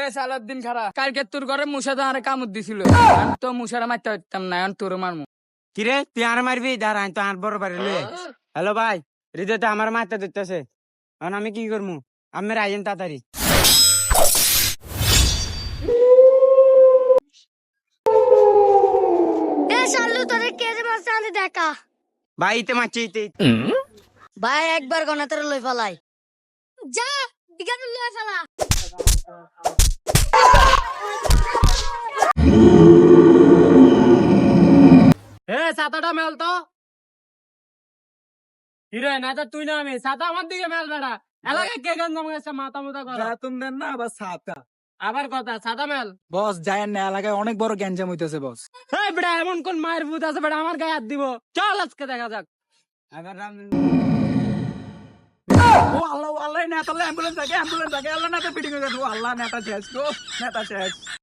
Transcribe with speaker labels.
Speaker 1: এ সালাউদ্দিন খারা। কালকে তোর ঘরে মুসা তো আরে কামড় দিছিল। তো মুসারা মারতে পারতাম না এখন তোর মারমু।
Speaker 2: কিরে তুই আর মারবি? দাঁড়া আমি তো আর বড় বাড়ি হ্যালো ভাই হৃদয় তো আমার মারতে দিতেছে এখন আমি কি করব আমি আইন তাড়াতাড়ি।
Speaker 3: দেখা।
Speaker 2: ভাই ইতে মারছে ইতে
Speaker 3: ভাই একবার গনা তোরে লই ফেলাই। যা লই ফেলা।
Speaker 1: এ ছাতাটা মেল তো। হিরো না তো তুই না আমি। ছাতা আমার দিকে মেল বেড়া এলাকায় কে গান জমা গেছে মাথা মুথা করা।
Speaker 4: বেতন না আবার সাপটা
Speaker 1: আবার কথা ছাতা মেল।
Speaker 4: বস যায় না এলাকায় অনেক বড় গ্যাঞ্জাম হইতেছে বস।
Speaker 1: এই এমন কোন মায়ের ভূত আছে আমার গায়ে হাত দিব। চল আজকে দেখা যাক।
Speaker 2: রাম-
Speaker 4: ও আল্লাহ নেতা অ্যাম্বুলেন্স আল্লাহ নেতা পিটিং হয়ে গেছে ও আল্লাহ নেতা শেষ গো নেতা শেষ।